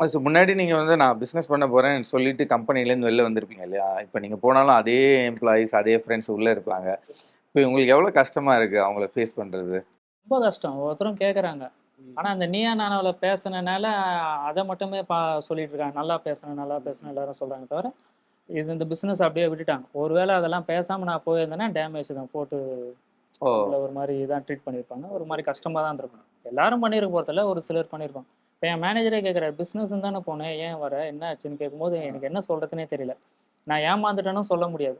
அது முன்னாடி நீங்க வந்து நான் பிசினஸ் பண்ண போறேன்னு சொல்லிட்டு கம்பெனில இருந்து வெளில வந்திருப்பீங்க இல்லையா? இப்போ நீங்க போனாலும் அதே எம்ப்ளாயிஸ் அதே ஃப்ரெண்ட்ஸ் உள்ள இருப்பாங்க. இப்போ உங்களுக்கு எவ்வளவு கஷ்டமா இருக்கு அவங்கள ஃபேஸ் பண்றது? ரொம்ப கஷ்டம். ஒவ்வொருத்தரும் கேட்குறாங்க ஆனா அந்த நீயா நானாவில் பேசுனனால அதை மட்டுமே பா சொல்லிட்டு இருக்காங்க. நல்லா பேசுனேன் நல்லா பேசுனேன் எல்லாரும் சொல்றாங்க தவிர இது இந்த பிசினஸ் அப்படியே விட்டுட்டாங்க. ஒருவேளை அதெல்லாம் பேசாம நான் போயிருந்தேன்னா டேமேஜ் தான். போட்டு ஒரு மாதிரி தான் ட்ரீட் பண்ணியிருப்பாங்க. ஒரு மாதிரி கஷ்டமா தான் இருக்கும் எல்லாரும் பண்ணியிருக்க போகிறதில்ல ஒரு சிலர் பண்ணியிருப்பாங்க. இப்போ என் மேனேஜரே கேட்குறாரு பிஸ்னஸ் தானே போனேன் ஏன் வர? என்ன ஆச்சுன்னு? கேட்கும்போது எனக்கு என்ன சொல்றதுனே தெரியல. நான் ஏமாந்துட்டேன்னு சொல்ல முடியாது.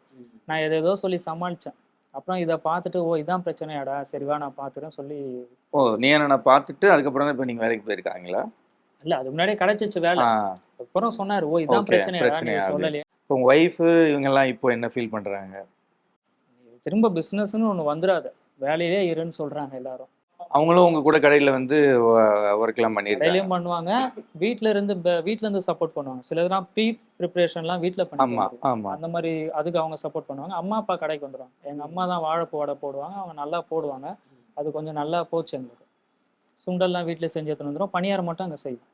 நான் எது ஏதோ சொல்லி சமாளிச்சேன். அப்புறம் இதை பார்த்துட்டு ஓ இதான் பிரச்சனையாடா சரி வா நான் பார்த்துட்டேன்னு சொல்லி ஓ நீ என்ன பார்த்துட்டு அதுக்கப்புறம் தான் இப்போ நீங்க வேலைக்கு போயிருக்காங்களா? இல்ல அது முன்னாடியே கிடைச்சிச்சு வேலை. அப்புறம் சொன்னாரு ஓ இதான் பிரச்சனையாடா நீ. சொல்லலையே. இப்போ உங்க ஒய்ஃபு இவங்கெல்லாம் இப்போ என்ன ஃபீல் பண்றாங்க? திரும்ப பிசினஸ்னு ஒண்ணு வந்துடாது வேலையிலே இருன்னு சொல்றாங்க எல்லாரும். அவங்களும் உங்க கூட கடையில வந்து ஒர்க் எல்லாம் பண்ணிருக்காங்க பண்ணுவாங்க. வீட்ல இருந்து வீட்ல இருந்து சப்போர்ட் பண்ணுவாங்க. சிலதெல்லாம் ப்ரீ ப்ரிப்பரேஷன்லாம் வீட்ல பண்ணுவாங்க ஆமா அந்த மாதிரி அதுக்கு அவங்க சப்போர்ட் பண்ணுவாங்க. அம்மா அப்பா கடைக்கு வந்துடுவாங்க எங்க அம்மா தான் வாழைப்பூ வடை போடுவாங்க. அவங்க நல்லா போடுவாங்க. அது கொஞ்சம் நல்லா போச்சு எங்களுக்கு. சுண்டல்லாம் வீட்ல செஞ்சு எடுத்துட்டு வந்துடும் பணியாரம் மட்டும் அங்க செய்வோம்.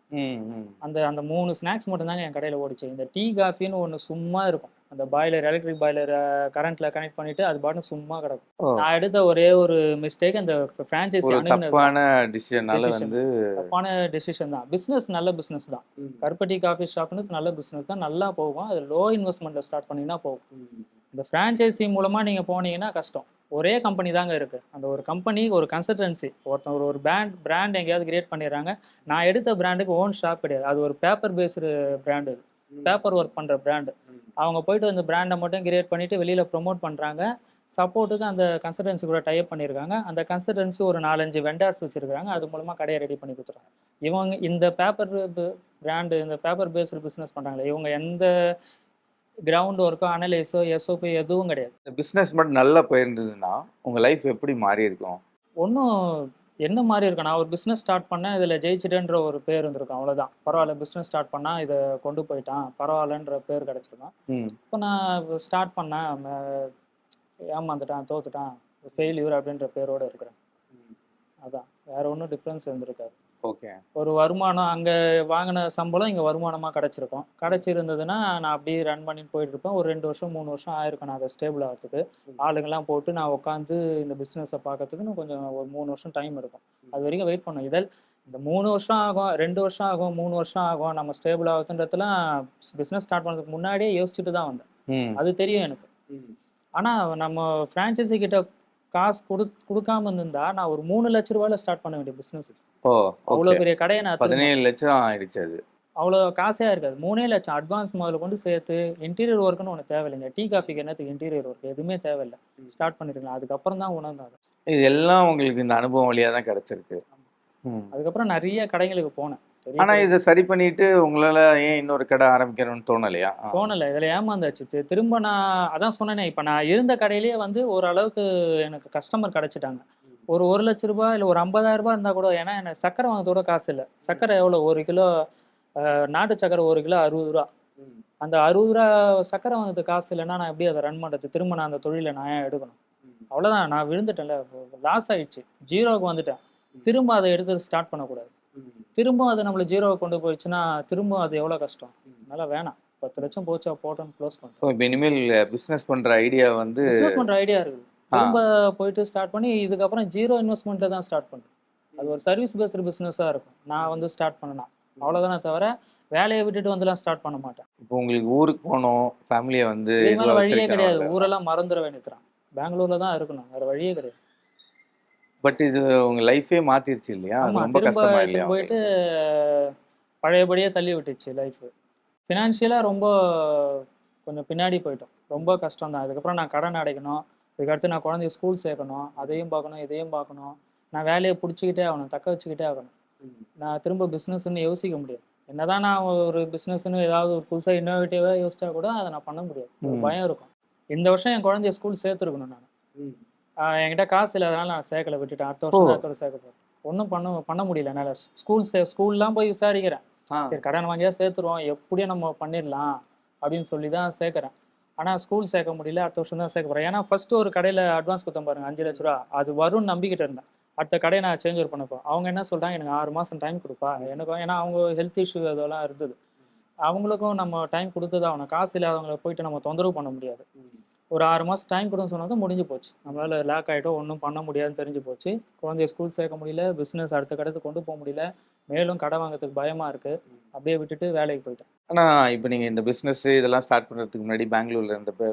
அந்த அந்த மூணு ஸ்நாக்ஸ் மட்டும் தாங்க என் கடையில் ஓடிச்சு. இந்த டீ காஃபின்னு ஒன்று சும்மா இருக்கும். அந்த பாய்லர் எலக்ட்ரிக் பாய்லர் கரண்ட்ல கனெக்ட் பண்ணிட்டு அது பாட்டு சும்மா கிடக்கும். நான் எடுத்த ஒரே ஒரு மிஸ்டேக் அந்த அணுகுனது தப்பான டிசிஷனால. வந்து தப்பான டெசிஷன் தான். பிஸ்னஸ் நல்ல பிஸ்னஸ் தான். கருப்பட்டி காஃபி ஷாப்னு நல்ல பிஸ்னஸ் தான். நல்லா போகும். அது லோ இன்வெஸ்ட்மெண்ட்ல ஸ்டார்ட் பண்ணீங்கன்னா போகும். இந்த ஃப்ரான்ச்சைசி மூலமா நீங்க போனீங்கன்னா கஷ்டம். ஒரே கம்பெனி தாங்க இருக்கு. அந்த ஒரு கம்பெனி ஒரு கன்சல்டன்சி ஒருத்தன் ஒரு ஒரு பிராண்ட் பிராண்ட் எங்கேயாவது கிரியேட் பண்ணிடுறாங்க. நான் எடுத்த பிராண்டுக்கு ஓன் ஷாப் கிடையாது. அது ஒரு paper based brand paper work பண்ற பிராண்டு அவங்க போயிட்டு அந்த பிராண்டை மட்டும் கிரியேட் பண்ணிட்டு வெளியில ப்ரோமோட் பண்றாங்க. சப்போர்ட்டுக்கு அந்த கன்சல்டன்சி கூட டைப் பண்ணியிருக்காங்க. அந்த கன்சல்டன்சி ஒரு நாலஞ்சு வெண்டார்ஸ் வச்சிருக்காங்க அது மூலமா கடையை ரெடி பண்ணி கொடுத்துறாங்க இவங்க இந்த பேப்பர் பிராண்டு இந்த பேப்பர் பேஸ்டு பிஸ்னஸ் பண்றாங்களே இவங்க எந்த கிரவுண்ட் ஒர்க்கோ அனலைஸோ எஸ்ஓபி எதுவும் கிடையாது. இந்த பிசினஸ் மட்டும் நல்லா போயிருந்ததுன்னா உங்க லைஃப் எப்படி மாறி இருக்கும்? ஒன்றும் என்ன மாதிரி இருக்கும் நான் ஒரு பிஸ்னஸ் ஸ்டார்ட் பண்ணேன் இதில் ஜெயிச்சிட்டேன்ற ஒரு பேர் இருந்திருக்கும் அவ்வளோதான் பரவாயில்ல பிஸ்னஸ் ஸ்டார்ட் பண்ணால் இதை கொண்டு போயிட்டான் பரவாயில்லன்ற பேர் கிடச்சிருக்கும். ம். இப்போ நான் ஸ்டார்ட் பண்ணேன் ஏமாந்துட்டான் தோத்துட்டான் ஃபெயில்யூர் அப்படின்ற பேரோட இருக்கிறேன். அதான் வேற ஒன்றும் டிஃப்ரென்ஸ் இருந்திருக்காது. ஓகே. ஒரு வருமானம் அங்கே வாங்கின சம்பளம் இங்கே வருமானமாக கிடச்சிருக்கும். கிடச்சிருந்ததுன்னா நான் அப்படியே ரன் பண்ணிட்டு போயிட்டு இருப்பேன். ஒரு ரெண்டு வருஷம் மூணு வருஷம் ஆயிருக்கும் நான் அதை ஸ்டேபிள் ஆகிறதுக்கு. ஆளுங்கெல்லாம் போட்டு நான் உட்காந்து இந்த பிஸ்னஸை பார்க்கறதுக்கு கொஞ்சம் ஒரு மூணு வருஷம் டைம் எடுக்கும். அது வரைக்கும் வெயிட் பண்ணும். இதில் இந்த மூணு வருஷம் ஆகும் ரெண்டு வருஷம் ஆகும் மூணு வருஷம் ஆகும் நம்ம ஸ்டேபிள் ஆகுதுன்றதுலாம் பிஸ்னஸ் ஸ்டார்ட் பண்ணதுக்கு முன்னாடியே யோசிச்சுட்டு தான் வந்தேன். அது தெரியும் எனக்கு. ஆனால் நம்ம ஃப்ரான்ச்சைசி கிட்ட காசு கொடு கொடுக்காம இருந்திருந்தா நான் ஒரு மூணு லட்ச ரூபாயில ஸ்டார்ட் பண்ண வேண்டிய பிஸ்னஸ் ஓ அவ்வளோ பெரிய கடையை நான் பதினேழு லட்சம் ஆயிடுச்சு அது. அவ்வளோ காசே இருக்காது. மூணே லட்சம் அட்வான்ஸ் முதல்ல கொண்டு சேர்த்து இன்டீரியர் ஒர்க்குன்னு ஒன்று தேவையில்லைங்க. டீ காஃபிக்கு என்னத்துக்கு இன்டீரியர் ஒர்க் எதுவுமே தேவையில்லை. ஸ்டார்ட் பண்ணிருக்கலாம். அதுக்கப்புறம் தான் உணர்ந்தாங்க இது எல்லாம் உங்களுக்கு இந்த அனுபவம் வழியா தான் கிடைச்சிருக்கு. அதுக்கப்புறம் நிறைய கடைகளுக்கு போனேன். ஆனா இதை சரி பண்ணிட்டு உங்களால ஏன் இன்னொரு கடை ஆரம்பிக்கணும்னு தோணலையா. தோணல. இதுல ஏமாந்தாச்சு. திரும்ப நான் அதான் சொன்னேனே இப்ப நான் இருந்த கடையிலேயே வந்து ஓரளவுக்கு எனக்கு கஸ்டமர் கிடைச்சிட்டாங்க. ஒரு ஒரு லட்ச ரூபாய் இல்ல ஒரு ஐம்பதாயிரம் ரூபாய் இருந்தா கூட ஏன்னா எனக்கு சக்கரை வாங்கத்தோட காசு இல்லை. சக்கரை எவ்வளவு? ஒரு கிலோ நாட்டு சக்கரை ஒரு கிலோ அறுபது ரூபா. அந்த அறுபது ரூபா சக்கரை வாங்குறதுக்கு காசு இல்லைன்னா நான் எப்படி அதை ரன் பண்றது? திரும்ப நான் அந்த தொழிலை நான் ஏன் எடுக்கணும்? அவ்வளவுதான். நான் விழுந்துட்டேன்ல. லாஸ் ஆயிடுச்சு. ஜீரோவுக்கு வந்துட்டேன். திரும்ப அதை எடுத்து ஸ்டார்ட் பண்ணக்கூடாது. திரும்ப அது நம்மள ஜீரோவை கொண்டு போயிடுச்சுன்னா திரும்ப அது எவ்வளவு கஷ்டம்? அதனால வேணாம். பத்து லட்சம் போச்சா போட்டோன்னு க்ளோஸ் பண்ணுறோம் இப்போ இனிமேல் பிசினஸ் பண்ற ஐடியா வந்து பிஸ்னஸ் பண்ற ஐடியா இருக்குது. திரும்ப போயிட்டு ஸ்டார்ட் பண்ணி இதுக்கப்புறம் ஜீரோ இன்வெஸ்ட்மெண்ட்டை தான் ஸ்டார்ட் பண்ணுறேன் அது ஒரு சர்வீஸ் பேஸ்டு பிஸ்னஸாக இருக்கும். நான் வந்து ஸ்டார்ட் பண்ணேன். அவ்வளோதானே தவிர வேலையை விட்டுட்டு வந்துலாம் ஸ்டார்ட் பண்ண மாட்டேன். இப்போ உங்களுக்கு ஊருக்கு போகணும் ஃபேமிலியை வந்து வழியே கிடையாது. ஊரெல்லாம் மறந்துட வேண்டியதுறான் பெங்களூர்ல தான் இருக்கணும். வேற வழியே கிடையாது. பட் இது உங்க லைஃபே மாத்திருச்சு இல்லையா? அது ரொம்ப திரும்ப கஷ்டமா இல்லையா போயிட்டு பழையபடியே தள்ளி விட்டுச்சு லைஃப் ஃபினான்ஷியலா ரொம்ப கொஞ்சம் பின்னாடி போயிட்டோம். ரொம்ப கஷ்டம் தான். அதுக்கப்புறம் நான் கடன் அடைக்கணும். இதுக்கடுத்து நான் குழந்தைய ஸ்கூல் சேர்க்கணும். அதையும் பார்க்கணும் இதையும் பார்க்கணும். நான் வேலையை பிடிச்சிக்கிட்டே ஆகணும் தக்க வச்சுக்கிட்டே ஆகணும். நான் திரும்ப பிஸ்னஸ்ன்னு யோசிக்க முடியாது. என்னதான் நான் ஒரு பிஸ்னஸ்னு ஏதாவது ஒரு புதுசாக இன்னோவேட்டிவாக யோசிச்சா கூட அதை நான் பண்ண முடியாது. பயம் இருக்கும். இந்த வருஷம் என் குழந்தைய ஸ்கூல் சேர்த்துருக்கணும் நான். என்கிட்ட காசு இல்லாதனால நான் சேர்க்கல விட்டுட்டேன். அடுத்த வருஷம் அடுத்த சேர்க்க போறேன். ஒன்றும் பண்ண பண்ண முடியல. என்னால் ஸ்கூல் சே ஸ்கூல்லாம் போய் விசாரிக்கிறேன். சரி கடன் வாங்கியா சேர்த்துருவோம். எப்படியும் நம்ம பண்ணிடலாம் அப்படின்னு சொல்லி தான் சேர்க்குறேன். ஆனால் ஸ்கூல் சேர்க்க முடியல. அடுத்த வருஷம் தான் சேர்க்க போகிறேன் ஏன்னா ஃபர்ஸ்ட் ஒரு கடையில் அட்வான்ஸ் கொடுத்தேன் பாருங்க அஞ்சு லட்ச ரூபா. அது வரும்னு நம்பிக்கிட்டு இருந்தேன். அடுத்த கடையை நான் சேஞ்ச் ஓவர் பண்ணப்போ. அவங்க என்ன சொல்றாங்க? எனக்கு ஆறு மாசம் டைம் கொடுப்பா. எனக்கும் ஏன்னா அவங்க ஹெல்த் இஷ்யூ அதெல்லாம் இருந்தது. அவங்களுக்கும் நம்ம டைம் கொடுத்து தான் ஆகணும். காசு இல்லாதவங்களை போயிட்டு நம்ம தொந்தரவு பண்ண முடியாது. ஒரு ஆறு மாதம் டைம் கொடுன்னு சொன்னதும் முடிஞ்சு போச்சு. நம்மளால் லேக் ஆகிட்டோம் ஒன்றும் பண்ண முடியாதுன்னு தெரிஞ்சு போச்சு. குழந்தைய ஸ்கூல் சேர்க்க முடியல பிஸ்னஸ் அடுத்த கடத்துக்கு கொண்டு போக முடியல. மேலும் கடை வாங்குறதுக்கு பயமாக இருக்குது அப்படியே விட்டுட்டு வேலைக்கு போயிட்டேன். ஆனால் இப்போ நீங்கள் இந்த பிஸ்னஸ் இதெல்லாம் ஸ்டார்ட் பண்ணுறதுக்கு முன்னாடி பெங்களூரில் இருந்தப்போ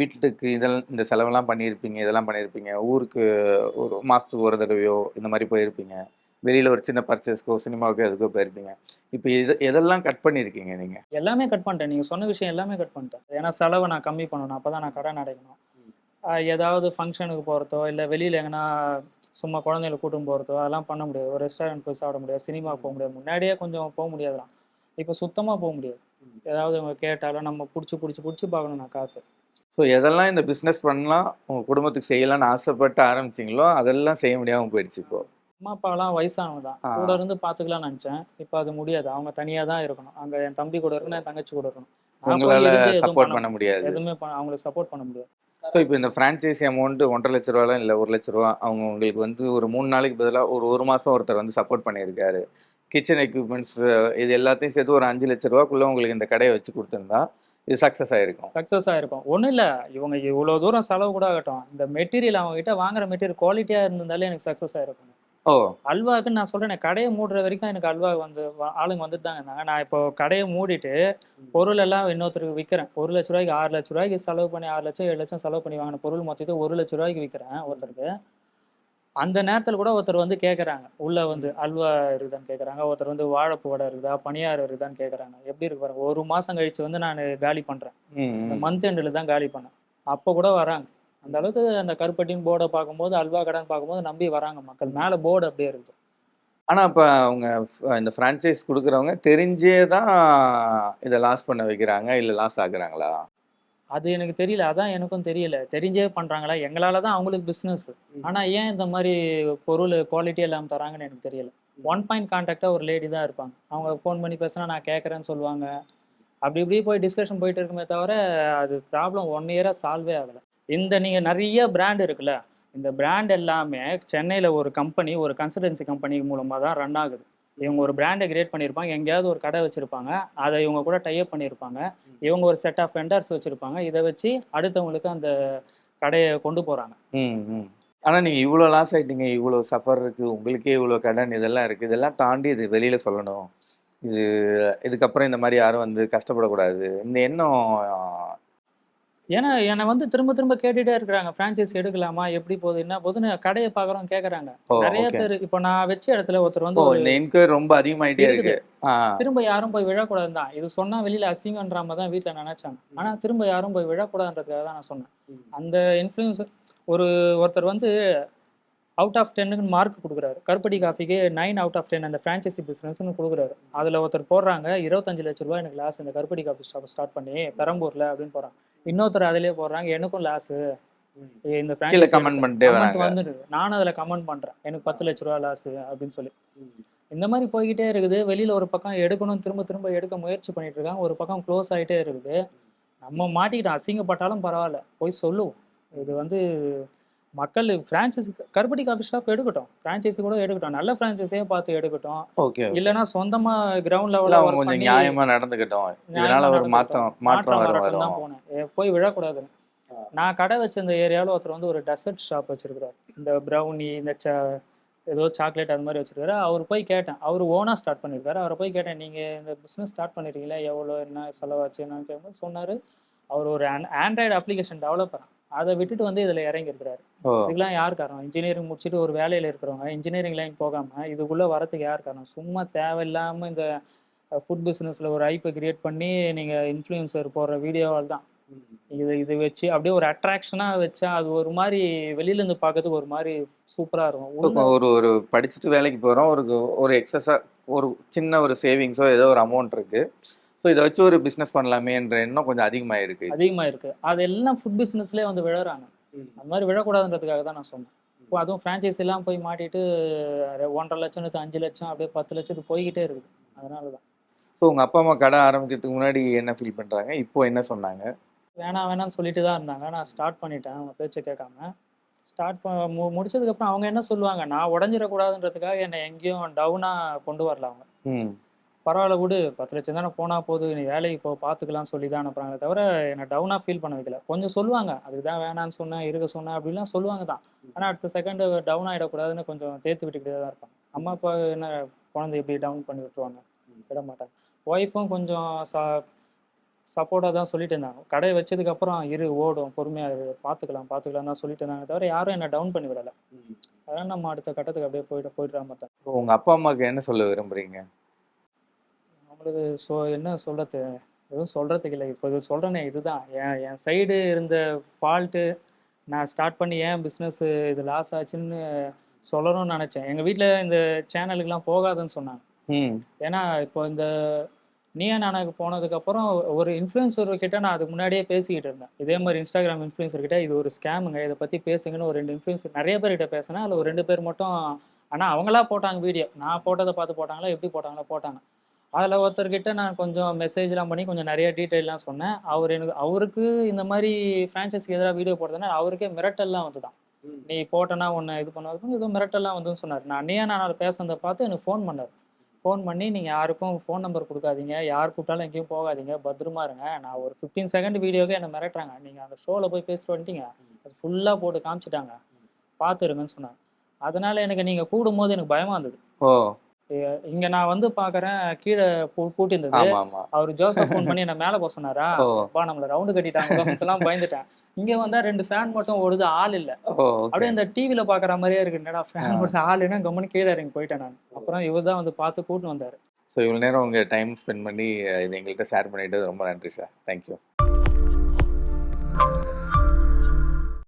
வீட்டுக்கு இதெல்லாம் இந்த செலவெல்லாம் பண்ணியிருப்பீங்க இதெல்லாம் பண்ணியிருப்பீங்க. ஊருக்கு ஒரு மாதத்துக்கு ஒரு தடவையோ இந்த மாதிரி போயிருப்பீங்க. வெளியில ஒரு சின்ன பர்ச்சேஸ்க்கோ சினிமாவுக்கோ எதுக்கோ போயிருப்பீங்க. இப்போ இது எதெல்லாம் கட் பண்ணியிருக்கீங்க நீங்க? எல்லாமே கட் பண்ணிட்டேன். நீங்க சொன்ன விஷயம் எல்லாமே கட் பண்ணிட்டேன். ஏன்னா செலவை நான் கம்மி பண்ணணும். அப்பதான் நான் கடன் அடைக்கணும் ஏதாவது ஃபங்க்ஷனுக்கு போகிறதோ இல்லை வெளியில் எங்கன்னா சும்மா குழந்தைகளை கூட்டும் போகிறதோ அதெல்லாம் பண்ண முடியாது. ஒரு ரெஸ்டாரண்ட் போய் சாப்பிட முடியாது. சினிமா போக முடியாது. முன்னாடியே கொஞ்சம் போக முடியாதுலாம். இப்போ சுத்தமாக போக முடியாது. ஏதாவது அவங்க கேட்டாலும் நம்ம பிடிச்சி பிடிச்சி பிடிச்சி பார்க்கணும் நான் காசு ஸோ எதெல்லாம் இந்த பிஸ்னஸ் பண்ணலாம் உங்க குடும்பத்துக்கு செய்யலாம்னு ஆசைப்பட்டு ஆரம்பிச்சீங்களோ அதெல்லாம் செய்ய முடியாம போயிடுச்சு இப்போ. அம்மா அப்பாலாம் வயசானவங்க தான். கூட இருந்து பார்த்துக்கலாம்னு நினச்சேன். இப்போ அது முடியாது. அவங்க தனியாக தான் இருக்கணும். அங்கே என் தம்பி கூட இருக்கணும் என் தங்கச்சி கூட இருக்கணும். எதுவும் சப்போர்ட் பண்ண முடியாது. எதுவுமே அவங்களுக்கு சப்போர்ட் பண்ண முடியாது. ஸோ இப்போ இந்த ஃப்ரான்ச்சைசி அமௌண்ட் ஒன்றரை லட்ச ரூபாலாம் இல்லை ஒரு லட்ச ரூபா அவங்க உங்களுக்கு வந்து ஒரு மூணு நாளைக்கு பதிலாக ஒரு ஒரு மாதம் ஒருத்தர் வந்து சப்போர்ட் பண்ணியிருக்காரு. கிச்சன் எக்யூப்மெண்ட்ஸ் இது எல்லாத்தையும் சேர்த்து ஒரு அஞ்சு லட்ச ரூபாக்குள்ள உங்களுக்கு இந்த கடையை வச்சு கொடுத்துருந்தா இது சக்ஸஸ் ஆயிருக்கும். சக்ஸஸ் ஆயிருக்கும். ஒன்றும் இல்லை. இவங்க இவ்வளோ தூரம் செலவு கூட ஆகட்டும். இந்த மெட்டீரியல் அவங்க கிட்ட வாங்குற மெட்டீரியல் குவாலிட்டியாக இருந்திருந்தாலே எனக்கு சக்ஸஸ் ஆயிருக்கும் அல்வாவுக்கு நான் சொல்றேன் கடையை மூடுற வரைக்கும் எனக்கு அல்வா வந்து ஆளுங்க வந்துட்டு தான் இருந்தாங்க நான் இப்போ கடையை மூடிட்டு பொருள் எல்லாம் இன்னொருத்தருக்கு விற்கிறேன் ஒரு லட்ச ரூபாய்க்கு ஆறு லட்ச ரூபாய்க்கு செலவு பண்ணி ஆறு லட்சம் ஏழு லட்சம் செலவு பண்ணி வாங்கின பொருள் மொத்தத்தை ஒரு லட்ச ரூபாய்க்கு விற்கிறேன் ஒருத்தருக்கு. அந்த நேரத்தில் கூட ஒருத்தர் வந்து கேட்குறாங்க உள்ள வந்து அல்வா இருக்குதான்னு கேட்குறாங்க ஒருத்தர் வந்து வாழைப்பூ வடை இருக்குதா பணியாரம் இருக்குதான்னு கேட்குறாங்க எப்படி இருக்கு பாருங்க. ஒரு மாசம் கழிச்சு வந்து நான் காலி ம். மந்த் எண்டில் தான் காலி பண்ணேன். அப்போ கூட வராங்க. அந்த அளவுக்கு அந்த கருப்பட்டின் போர்டை பார்க்கும்போது அல்வா கடைன்னு பார்க்கும்போது நம்பி வராங்க மக்கள். மேலே போர்டு அப்படியே இருக்குது ஆனா இப்போ அவங்க இந்த ஃப்ரான்ச்சைஸ் கொடுக்குறவங்க தெரிஞ்சே தான் இதை லாஸ் பண்ண வைக்கிறாங்க இல்லை லாஸ் ஆகுறாங்களா அது எனக்கு தெரியல. அதான் எனக்கும் தெரியல. தெரிஞ்சே பண்றாங்களா? எங்களால தான் அவங்களுக்கு பிஸ்னஸ் ஆனா ஏன் இந்த மாதிரி பொருள் குவாலிட்டி எல்லாம் தராங்கன்னு எனக்கு தெரியல. ஒன் பாயிண்ட் கான்டாக்டா ஒரு லேடி தான் இருப்பாங்க. அவங்க ஃபோன் பண்ணி பேசினா நான் கேட்குறேன்னு சொல்லுவாங்க. அப்படி இப்படி போய் டிஸ்கஷன் போயிட்டு இருக்குமே தவிர அது ப்ராப்ளம் ஒன் இயரா சால்வே ஆகல. இந்த நீங்கள் நிறைய பிராண்ட் இருக்குல்ல இந்த பிராண்ட் எல்லாமே சென்னையில் ஒரு கம்பெனி ஒரு கன்சல்டன்சி கம்பெனி மூலமாக தான் ரன் ஆகுது. இவங்க ஒரு பிராண்டை கிரியேட் பண்ணியிருப்பாங்க எங்கேயாவது ஒரு கடை வச்சுருப்பாங்க அதை இவங்க கூட டைப் பண்ணியிருப்பாங்க. இவங்க ஒரு செட் ஆஃப் வெண்டர்ஸ் வச்சுருப்பாங்க. இதை வச்சு அடுத்தவங்களுக்கு அந்த கடையை கொண்டு போகிறாங்க ம் ம். ஆனா இவ்வளோ லாஸ் ஆகிட்டீங்க இவ்வளோ சஃபர் இருக்குது உங்களுக்கே இவ்வளோ கடன் இதெல்லாம் இருக்குது இதெல்லாம் தாண்டி இது வெளியில் சொல்லணும். இது இதுக்கப்புறம் இந்த மாதிரி யாரும் வந்து கஷ்டப்படக்கூடாது. இந்த எண்ணம் ஏன்னா என்னை வந்து திரும்ப திரும்ப கேட்டுட்டே இருக்கிறாங்க. ஃப்ரான்ச்சைஸ் எடுக்கலாமா? எப்படி போகுது? என்ன போகுதுன்னு கடையை பார்க்குறோம் கேட்குறாங்க ஓ நிறைய பேர் இப்போ நான் வச்ச இடத்துல ஒருத்தர் வந்து ரொம்ப அதிகமாயிட்டே இருக்கு. திரும்ப யாரும் போய் விழக்கூடாது தான் இது சொன்னா வெளியில அசிங்கன்ற மாதிரி தான் வீட்டில் நினைச்சாங்க. ஆனா திரும்ப யாரும் போய் விழக்கூடாதுன்றதுக்காக தான் நான் சொன்னேன். அந்த இன்ஃப்ளூயன்சர் ஒரு ஒருத்தர் வந்து அவுட் ஆஃப் டென்னுக்கு மார்க் கொடுக்குறாரு. கருப்பட்டி காஃபிக்கு நைன் அவுட் ஆஃப் டென் அந்த ஃப்ரான்ச்சைசி பிஸ்னஸ்னு கொடுக்குறாரு. அதில் ஒருத்தர் போடுறாங்க இருபத்தஞ்சு லட்ச ரூபாய் எனக்கு லாஸ் இந்த கருப்பட்டி காஃபி ஸ்டாப் ஸ்டார்ட் பண்ணி பெரம்பூர்ல அப்படின்னு போறாங்க இன்னொருத்தர் அதிலே போடுறாங்க எனக்கும் லாஸ் இந்த வந்துடுது. நானும் அதில் கமெண்ட் பண்றேன். எனக்கு பத்து லட்ச ரூபா லாஸ் அப்படின்னு சொல்லி. இந்த மாதிரி போய்கிட்டே இருக்குது. வெளியில ஒரு பக்கம் எடுக்கணும் திரும்ப திரும்ப எடுக்க முயற்சி பண்ணிட்டு இருக்காங்க. ஒரு பக்கம் க்ளோஸ் ஆயிட்டே இருக்குது. நம்ம மாட்டிக்கிட்டோம். அசிங்கப்பட்டாலும் பரவாயில்ல. போய் சொல்லுவோம். இது வந்து மக்கள் ஃப்ரான்ச்சைசி கருப்பட்டி காஃபி ஷாப் எடுக்கட்டும். ஃப்ரான்ச்சைசி கூட எடுக்கட்டும். நல்ல ஃப்ரான்ச்சைஸியே பார்த்து எடுக்கட்டும். ஓகே இல்லைன்னா சொந்தமா கிரவுண்ட் லெவலில் அவங்க கொஞ்சம் நியாயமா நடந்துக்கிட்டோம். இதனால ஒரு மாற்றம் மாற்றம் வரும் போனேன். போய் விழக்கூடாது நான் கடை வச்சிருந்த ஏரியாவில் ஒருத்தர் வந்து ஒரு டெசர்ட் ஷாப் வச்சிருக்காரு இந்த ப்ரௌனி இந்த ச ஏதோ சாக்லேட் அது மாதிரி வச்சிருக்காரு அவர் போய் கேட்டேன். அவர் ஓனா ஸ்டார்ட் பண்ணியிருக்காரு அவரை போய் கேட்டேன் நீங்க இந்த பிஸ்னஸ் ஸ்டார்ட் பண்ணிருக்கீங்களா? எவ்வளோ என்ன செலவாச்சு? என்னன்னு சொன்னாரு அவர் ஒரு ஆண்ட்ராய்டு அப்ளிகேஷன் டெவலப்பர் அதை விட்டுட்டு வந்து இதுல இறங்கி இருக்கிறாரு இதுக்கெல்லாம் யார் காரணம்? இன்ஜினியரிங் முடிச்சுட்டு ஒரு வேலையில இருக்கிறவங்க இன்ஜினியரிங் லைன் போகாம இதுக்குள்ள வரதுக்கு யார் காரணம்? சும்மா தேவையில்லாம இந்த ஃபுட் பிஸ்னஸ்ல ஒரு ஐப்பை கிரியேட் பண்ணி நீங்க இன்ஃப்ளூயன்சர் போடுற வீடியோவால் தான். இது இது வச்சு அப்படியே ஒரு அட்ராக்ஷனா வச்சா அது ஒரு மாதிரி வெளியில இருந்து பார்க்கறதுக்கு ஒரு மாதிரி சூப்பரா இருக்கும். ஒரு ஒரு படிச்சுட்டு வேலைக்கு போறோம். ஒரு ஒரு எக்ஸஸா ஒரு சின்ன ஒரு சேவிங்ஸோ ஏதோ ஒரு அமௌண்ட் இருக்கு. ஸோ இதை வச்சு ஒரு பிசினஸ் பண்ணலாமேன்ற எண்ணம் கொஞ்சம் அதிகமாயிருக்கு. அதிகமா இருக்கு அது எல்லாம் ஃபுட் பிசினஸ்லயே வந்து விழறாங்க. அந்த மாதிரி விழக்கூடாதுன்றதுக்காக தான் நான் சொன்னேன். இப்போ அதுவும் ஃப்ரான்ச்சைஸ் எல்லாம் போய் மாட்டிட்டு ஒன்றரை லட்சம் அஞ்சு லட்சம் அப்படியே பத்து லட்சத்துக்கு போய்கிட்டே இருக்குது. அதனால தான். ஸோ உங்க அப்பா அம்மா கடை ஆரம்பிக்கிறதுக்கு முன்னாடி என்ன ஃபீல் பண்றாங்க? இப்போ என்ன சொன்னாங்க? வேணாம் வேணாம்னு சொல்லிட்டு தான் இருந்தாங்க. நான் ஸ்டார்ட் பண்ணிட்டேன் அவங்க பேச்சை கேட்காம. ஸ்டார்ட் மு முடிச்சதுக்கப்புறம் அவங்க என்ன சொல்லுவாங்க? நான் உடஞ்சிடக்கூடாதுன்றதுக்காக என்னை எங்கேயும் டவுனாக கொண்டு வரல அவங்க. பரவாயில்ல விடு. பத்து லட்சம் தானே போனால் போது நீ வேலைக்கு போ பார்த்துக்கலாம்னு சொல்லி தான் அனுப்புறாங்க தவிர என்னை டவுனாக ஃபீல் பண்ண வைக்கல. கொஞ்சம் சொல்லுவாங்க அதுக்கு தான் வேணான்னு சொன்னேன் இருக்க சொன்னேன் அப்படிலாம் சொல்லுவாங்க தான். ஆனால் அடுத்த செகண்டு டவுன் ஆகிடக்கூடாதுன்னு கொஞ்சம் தேர்த்து விட்டுக்கிட்டே தான் இருப்பாங்க. அம்மா அப்பா என்ன குழந்தை எப்படி டவுன் பண்ணி விட்டுருவாங்க? விட மாட்டாங்க. ஒய்ஃபும் கொஞ்சம் ச சப்போர்ட்டாக தான் சொல்லிட்டு இருந்தாங்க. கடையை வச்சதுக்கப்புறம் இரு ஓடும் பொறுமையாக இரு பார்த்துக்கலாம் பார்த்துக்கலாம் தான் சொல்லிட்டு இருந்தாங்க தவிர யாரும் என்னை டவுன் பண்ணி விடலை. அதனால் நம்ம அடுத்த கட்டத்துக்கு அப்படியே போயிட்டு போயிட்டு மாட்டேன் இப்போ உங்க அப்பா அம்மாவுக்கு என்ன சொல்ல விரும்புறீங்க? நம்மளுக்கு சொ என்ன சொல்கிறது எதுவும் சொல்கிறதுக்கு இல்லை. இப்போ இது சொல்கிறேனே இதுதான். என் என் சைடு இருந்த ஃபால்ட்டு நான் ஸ்டார்ட் பண்ணி ஏன் பிஸ்னஸ் இது லாஸ் ஆச்சுன்னு சொல்லணும்னு நினச்சேன். எங்கள் வீட்டில் இந்த சேனலுக்குலாம் போகாதுன்னு சொன்னாங்க. ஏன்னா இப்போ இந்த நீயா நானாக்கு போனதுக்கப்புறம் ஒரு இன்ஃப்ளூயன்சர் கிட்ட நான் அதுக்கு முன்னாடியே பேசிக்கிட்டு இருந்தேன். இதே மாதிரி இன்ஸ்டாகிராம் இன்ஃப்ளூயன்சர் கிட்ட இது ஒரு ஸ்கேமுங்க இதை பற்றி பேசுங்கன்னு ஒரு ரெண்டு இன்ஃப்ளூயன்சர் நிறைய பேர்கிட்ட பேசினேன். அதில் ஒரு ரெண்டு பேர் மட்டும் ஆனால் அவங்களா போட்டாங்க வீடியோ நான் போட்டதை பார்த்து போட்டாங்களா? எப்படி போட்டாங்களோ? போட்டாங்க. அதில் ஒருத்தர்கிட்ட நான் கொஞ்சம் மெசேஜ்லாம் பண்ணி கொஞ்சம் நிறைய டீட்டெயிலாம் சொன்னேன். அவர் எனக்கு அவருக்கு இந்த மாதிரி ஃப்ரான்ச்சைஸ்க்கு எதிராக வீடியோ போடுறதுனா அவருக்கே மிரட்டல்லாம் வந்துதான். நீ போட்டனா உன்னை இது பண்ணாதுன்னு ஏதோ மிரட்டல்லாம் வந்துன்னு சொன்னார். நான் அன்னையா நான் பேசுனதை பார்த்து எனக்கு ஃபோன் பண்ணார். ஃபோன் பண்ணி நீங்கள் யாருக்கும் ஃபோன் நம்பர் கொடுக்காதீங்க. யார் கூப்பிட்டாலும் எங்கேயும் போகாதீங்க. பத்திரமா இருங்க. நான் ஒரு ஃபிஃப்டீன் செகண்ட் வீடியோவே என்னை மிரட்டுறாங்க. நீங்கள் அந்த ஷோவில் போய் பேசிட்டு வந்துட்டீங்க. அது ஃபுல்லாக போட்டு காமிச்சிட்டாங்க. பார்த்துருங்கன்னு சொன்னாங்க அதனால எனக்கு நீங்கள் கூடும்போது எனக்கு பயமா இருந்தது. ஓ. இங்க நான் வந்து பாக்குறேன் கீழே பூ- பூட்டியிருந்தது ஆமா ஆமா. அவர் ஜோசப் ஃபோன் பண்ணி என்ன மேல போக சொன்னாரா? அப்பா நம்மள ரவுண்டு கட்டிட்டாங்க பயந்துட்டேன். இங்க வந்தா ரெண்டு ஃபேன் மட்டும் ஓடுது ஆள் இல்ல. அப்படியே இந்த டிவில பாக்குற மாதிரியே இருக்கு என்னடா ஃபேன். போட்டு ஆள் என்ன கம்முன்னு கீழே இறங்கி போயிட்டேன் நான். அப்புறம் இவர் தான் வந்து பார்த்து கூட்டின்னு வந்தாரு. ஸோ இவ்வளோ நேரம் உங்கள் டைம் ஸ்பெண்ட் பண்ணி இது எங்கள்கிட்ட ஷேர் பண்ணிட்டு ரொம்ப நன்றி சார் தேங்க்யூ